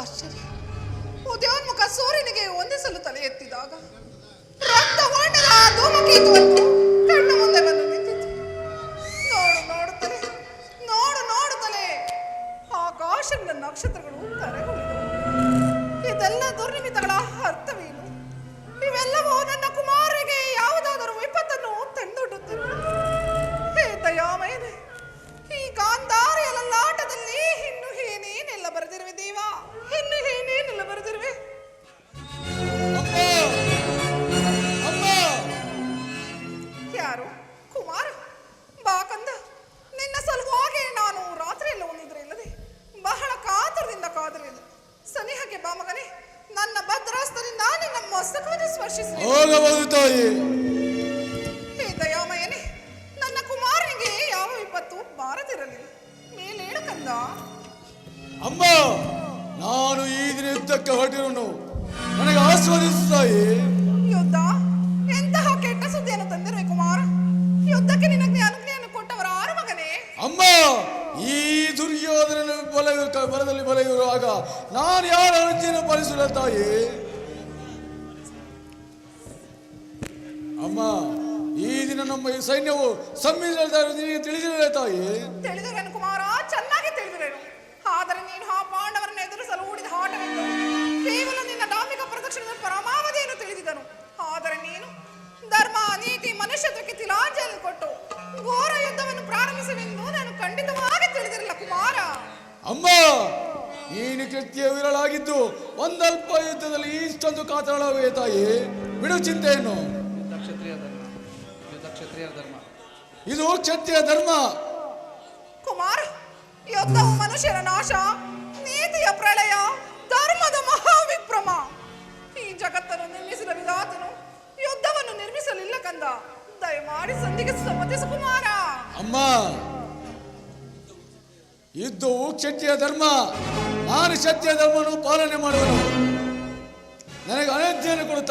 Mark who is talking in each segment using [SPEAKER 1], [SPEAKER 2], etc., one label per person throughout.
[SPEAKER 1] ಆಶ್ಚರ್ಯ. ಉದಯೋನ್ಮುಖ ಸೂರ್ಯನಿಗೆ ಸಲ ತಲೆ ಎತ್ತಿದಾಗ ರಕ್ತ ವರ್ಣದ ಧೂಮಕೇತುವನ್ನು ಕಣ್ಣು ಮುಂದೆ ಬಂದು ನಿಂತಿತು ನೋಡು ನೋಡುತ್ತಲೇ ನೋಡು ನೋಡುತ್ತಲೇ ಆಕಾಶದ ನಕ್ಷತ್ರಗಳು ತರೆಗುಳಿದವು ಇದೆಲ್ಲ ದುರ್ನಿಮಿತ್ತಗಳ ಅರ್ಥವೇನು ಬಾರದಿರಲಿಲ್ಲ ಮೇಲೇಳು ಕಂದ.
[SPEAKER 2] ಅಮ್ಮ ನಾನು ಈ ದಿನ ಯುದ್ಧಕ್ಕೆ ಹೊರಟಿರೋನು ನನಗೆ ಆಸ್ವಾದಿಸುತ್ತಾಯಿ
[SPEAKER 1] ಯುದ್ಧ? ಎಂತಹ ಕೆಟ್ಟ ಸುದ್ದಿಯನ್ನು ತಂದಿರುವೆ ಕುಮಾರ? ಯುದ್ಧಕ್ಕೆ ನಿನಗೆ ಅನುಜ್ಞೆಯನ್ನು ಕೊಟ್ಟವರ ಆರು ಮಗನೇ?
[SPEAKER 2] ಅಮ್ಮ ಈ ದುರ್ಯೋಧನ ಬಲ ಬಲದಲ್ಲಿ ಬಲ ಇರುವಾಗ ನಾನು ಯಾರ ಅರ್ಜಿಯನ್ನು ಪಾಲಿಸಲ ತಾಯಿ ಅಮ್ಮ ಈ ದಿನ ನಮ್ಮ ಈ ಸೈನ್ಯವು ಸಮ್ಮಿಳಿದ ನಿನಗೆ ತಿಳಿದಿರಲೇ ತಾಯಿ.
[SPEAKER 1] ತಿಳಿದಿರೇನು ಕುಮಾರ ಚೆನ್ನಾಗಿ ತಿಳಿದಿರೇನು ಆದರೆ ನೀನು ಆ ಪಾಂಡವರನ್ನು ಎದುರಿಸಲು ಹೂಡಿದ ಆಟವೆಂದು. ಕೇವಲ ನಿನ್ನ ಡಾಂಬಿಕ ಪ್ರದಕ್ಷಿಣದ ಪರಮಾವಧಿಯನ್ನು ತಿಳಿದಿದನು. ಆದರೆ ನೀನು ಧರ್ಮ ನೀತಿ ಮನುಷ್ಯತ್ವಕ್ಕೆ ತಿಲಾಂಜಲಿ ಕೊಟ್ಟು ಘೋರ ಯುದ್ಧವನ್ನು ಪ್ರಾರಂಭಿಸುವೆಂದು ನಾನು ಖಂಡಿತವಾಗಿ ತಿಳಿದಿರಲಿಲ್ಲ ಕುಮಾರ.
[SPEAKER 2] ಅಮ್ಮ ನೀನು ಕೃತ್ಯ ವಿರಳಾಗಿದ್ದು ಒಂದಲ್ಪ ಯುದ್ಧದಲ್ಲಿ ಇಷ್ಟೊಂದು ಕಾತರಳವೇ ತಾಯಿ. ಬಿಡು ಚಿಂತೆಯನ್ನು.
[SPEAKER 3] ಯುದ್ಧ ಧರ್ಮ.
[SPEAKER 2] ಇದು ಕ್ಷತ್ರಿಯ ಧರ್ಮ.
[SPEAKER 1] ಕುಮಾರ್ ಯುದ್ಧವು ಮನುಷ್ಯರ ನಾಶ ನೀತಿಯ ಪ್ರಳಯ ಧರ್ಮದ ಮಹಾವಿಕ್ರಮ ಈ ಜಗತ್ತನ್ನು ನಿರ್ಮಿಸಿದ ವಿಧಾತನು ಯುದ್ಧವನ್ನು ನಿರ್ಮಿಸಲಿಲ್ಲ ಕಂದ. ದಯಮಾಡಿ ಸಂಧಿಗೆ ಸಮ್ಮತಿಸು ಕುಮಾರ.
[SPEAKER 2] ಅಮ್ಮ ಯುದ್ಧವು ಕ್ಷತ್ರಿಯ ಧರ್ಮ. ನಾನು ಕ್ಷತ್ರಿಯ ಧರ್ಮವನ್ನು ಪಾಲನೆ ಮಾಡುವನು. ನನಗೆ ಅನಧ್ಯಯನ್ನು ಕೊಡು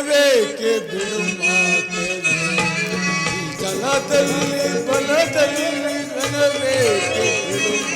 [SPEAKER 2] ಭಯವೇಕೆ ಬಿಡು ಮಾತೆನು ಈ ಜಲದಲ್ಲಿ ಬಲದಲ್ಲಿ ನನವೇಕೆ ಬಿಡು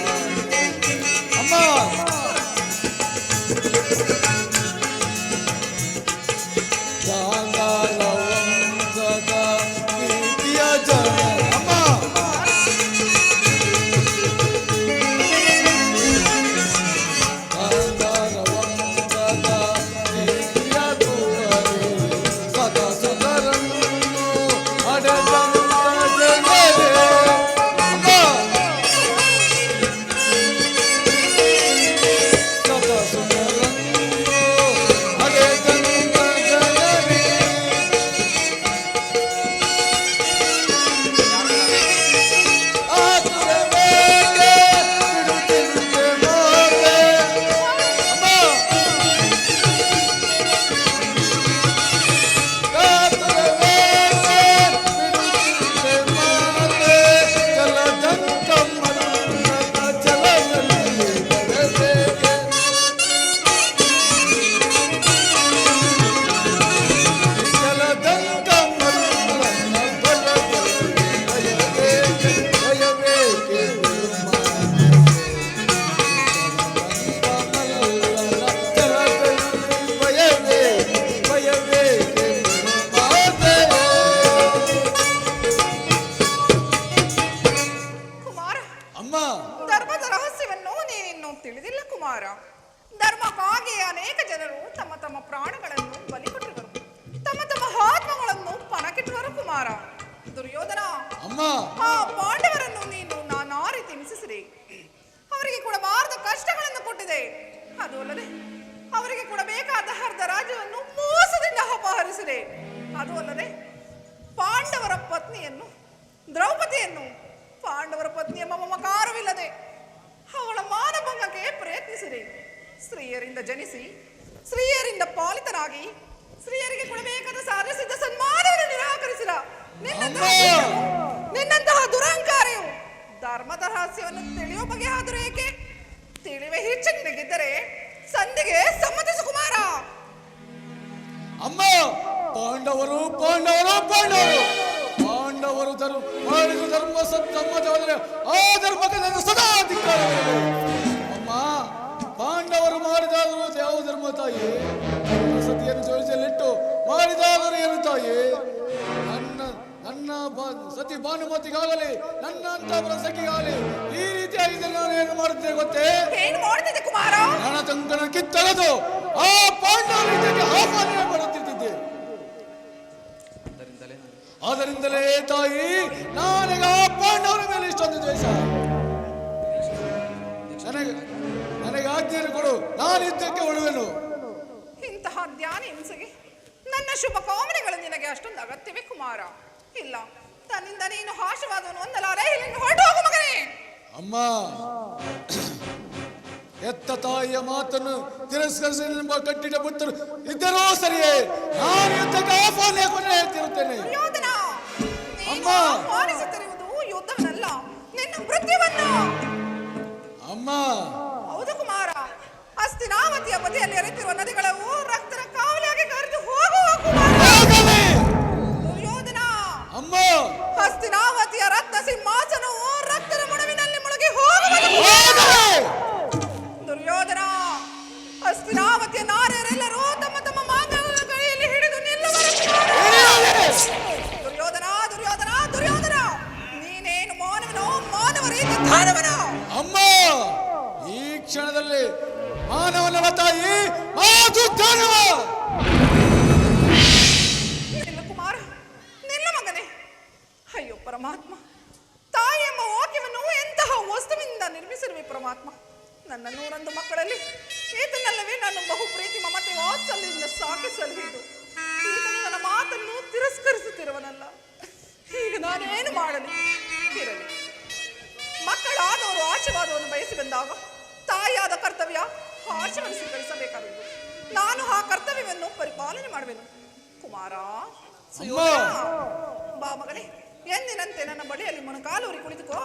[SPEAKER 1] ಕುಮಾರ ದುರ್ಯೋಧನ.
[SPEAKER 2] ಅಮ್ಮ.
[SPEAKER 1] ಆ ಪಾಂಡವರನ್ನು ನೀನು ನಾನಾ ರೀತಿ ಹಿಂಸಿಸಿದೆ ಅವರಿಗೆ ಕೊಡಬಾರದ ಕಷ್ಟಗಳನ್ನು ಕೊಟ್ಟಿದೆ. ಅದು ಅಲ್ಲದೆ ಅವರಿಗೆ ಕೊಡಬೇಕಾದ ಅರ್ಧ ರಾಜ್ಯವನ್ನು ಮೋಸದಿಂದ ಅಪಹರಿಸಿದೆ. ಅದು ಅಲ್ಲದೆ ಪಾಂಡವರ ಪತ್ನಿಯನ್ನು ದ್ರೌಪದಿಯನ್ನು ಪಾಂಡವರ ಪತ್ನಿಯ ಮಮಕಾರವಿಲ್ಲದೆ ಅವಳ ಮಾನಭಂಗಕ್ಕೆ ಪ್ರಯತ್ನಿಸಿದೆ ಸ್ತ್ರೀಯರಿಂದ ಜನಿಸಿ ಸ್ತ್ರೀಯರಿಂದ ಪಾಲಿತರಾಗಿ ಸ್ತ್ರೀಯರಿಗೆ ಕೊಡಬೇಕಾದ ಸಾಧಿಸಿದ್ದ ಸನ್ಮಾನವನ್ನು ನಿರಾಕರಿಸಿದ ನಿನ್ನಂತಹ ದುರಹಂಕಾರಿಯು ಧರ್ಮದ ರಹಸ್ಯವನ್ನು ತಿಳಿಯುವ ಬಗೆ ಆದರೂ ಏಕೆ? ತಿಳಿವೆ ಹೆಚ್ಚು ನಿನಗಿದ್ದರೆ ಸಂಧಿಗೆ ಸಮ್ಮತಿಸು ಕುಮಾರ.
[SPEAKER 2] ಅಮ್ಮ ಪಾಂಡವರು ಪಾಂಡವರು ಪಾಂಡವರು. ಪಾಂಡವರು ಧರ್ಮ ಮಾಡಿದ ಧರ್ಮ ಸಮ್ಮತವಾದರೆ ಆ ಧರ್ಮಕ್ಕೆ ನನ್ನ ಸದಾ. ಅಮ್ಮ ಪಾಂಡವರು ಮಾಡಿದಾದರೂ ಯಾವ ಧರ್ಮ ತಾಯಿ? ಸತಿಯನ್ನು ಜೋಡಿಸಲಿಟ್ಟು ಮಾಡಿದಾದರೂ ಏನು ತಾಯಿ? ನನ್ನ ಸತಿ ಭಾನುಮತಿಗಾಗಲಿ ನನ್ನ ಅಂತವರ ಸಖಿಗಾಗಲಿ ಈ ರೀತಿಯಾಗಿ ನಾನು ಏನು ಮಾಡುತ್ತೇನೆ ಗೊತ್ತೇ? ನನ್ನ ತಂಕನ ಕಿತ್ತಳೆದು ಆ ಪಾಂಡವರಿಗೆ ಆಹ್ವಾನ ಮಾಡುತ್ತಿದ್ದೆ ಆದ್ದರಿಂದಲೇ ತಾಯಿ ನಾನೀಗ ಆ ಪಾಂಡವರ ಮೇಲೆ ತಾಯಿಯ ಮಾತನ್ನು ತಿರಸ್ಕರಿಸಿ ಎಂಬ ಕಟ್ಟಿಡ ಪುತ್ರರು ಇದ್ದರೂ ಸರಿಯೇ? ನಾನು ಯುದ್ಧಕ್ಕೆ ಆಹ್ವಾನ ಕೊನೆ ಹೇಳ್ತಿರುತ್ತೇನೆ. ಅಮ್ಮ! ಅಮ್ಮ!
[SPEAKER 1] ಹೌದು ಕುಮಾರ ಅಸ್ತಿನಾವತಿಯ ಬದಿಯಲ್ಲಿ ಹರಿತಿರುವ ನದಿಗಳವು ಮಾನವ
[SPEAKER 2] ಅಮ್ಮ ಈ ಕ್ಷಣದಲ್ಲಿ ಮಾನವನ ತಾಯಿ ಮಾತು ದಾನವ
[SPEAKER 1] ನಿಲ್ಲು ಕುಮಾರ ನಿಲ್ಲು ಮಗನೇ. ಅಯ್ಯೋ ಪರಮಾತ್ಮ ತಾಯಿ ಎಂಬ ಓಕೆವನ್ನು ಎಂತಹ ವಸ್ತುವಿನಿಂದ ನಿರ್ಮಿಸಿರುವೆ ಪರಮಾತ್ಮ. ನನ್ನ ನೂರೊಂದು ಮಕ್ಕಳಲ್ಲಿ ಈತನಲ್ಲವೇ ನಾನು ಬಹು ಪ್ರೀತಿ ಮಮತೆ ವಾತ್ಸಲ್ಯದಿಂದ ಸಾಕಿ ಸಲಹಿದ್ದು ನನ್ನ ಮಾತನ್ನು ತಿರಸ್ಕರಿಸುತ್ತಿರುವನಲ್ಲ. ಈಗ ನಾನೇನು ಮಾಡಲಿ? ಇರಲಿ. ಮಕ್ಕಳಾದವರು ಆಶೀರ್ವಾದವನ್ನು ಬಯಸಿ ಬಂದಾಗ ತಾಯಿಯಾದ ಕರ್ತವ್ಯ ಆಶವನ್ನು ಸ್ವೀಕರಿಸಬೇಕಾಗುವುದು ನಾನು ಆ ಕರ್ತವ್ಯವನ್ನು ಪರಿಪಾಲನೆ ಮಾಡುವೆನು. ಕುಮಾರ ಬಾ ಮಗಳೇ ಎಂದಿನಂತೆ ನನ್ನ ಬಳಿಯಲ್ಲಿ ಮೊಣಕಾಲೂರಿ ಕುಳಿತುಕೋ.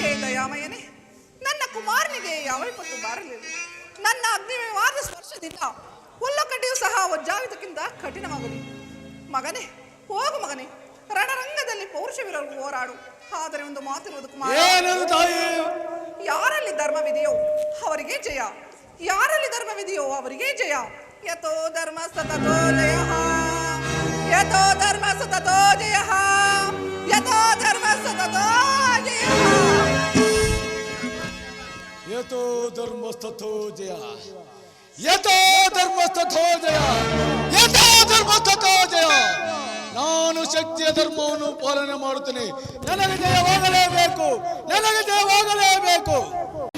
[SPEAKER 1] ಹೇ ದಯಾಮಯನೇ ನನ್ನ ಕುಮಾರನಿಗೆ ಯಾವ ವಿಪತ್ತು ಬಾರಲಿಲ್ಲ. ನನ್ನ ಅಗ್ನಿಮಯವಾದ ಸ್ಪರ್ಶದಿಂದ ಹುಲ್ಲಕಡ್ಡಿಯೂ ಸಹ ಒಜ್ಜಾವಿದಕ್ಕಿಂತ ಕಠಿಣವಾಗಲಿ. ಮಗನೇ ಹೋಗು ಮಗನೇ ರಣರಂಗದಲ್ಲಿ ಪೌರುಷವಿರಲು ಹೋರಾಡು. ಆದರೆ ಒಂದು ಮಾತಿರುವುದು ಕುಮಾರ. ಯಾರಲ್ಲಿ ಧರ್ಮವಿದೆಯೋ ಅವರಿಗೆ ಜಯ. ಯಾರಲ್ಲಿ ಧರ್ಮವಿದೆಯೋ ಅವರಿಗೆ ಜಯ. ಯಥೋ ಧರ್ಮ ಸತತೋ ಜಯ. ಯಥೋ ಧರ್ಮ ಸತತೋ ಜಯ. ಯಥೋ ಧರ್ಮ ಸತತೋ ಜಯ.
[SPEAKER 2] ಯಥೋ ಧರ್ಮಸ್ಥಥೋ ಜಯ. ಯಥೋ ಧರ್ಮಸ್ಥಥೋ ಜಯ. ಯಥೋ ಧರ್ಮಸ್ಥಥೋ ಜಯ. ನಾನು ಶಕ್ತಿಯ ಧರ್ಮವನ್ನು ಪಾಲನೆ ಮಾಡುತ್ತೇನೆ. ನನಗೆ ಜಯವಾಗಲೇಬೇಕು. ನನಗೆ ಜಯವಾಗಲೇಬೇಕು.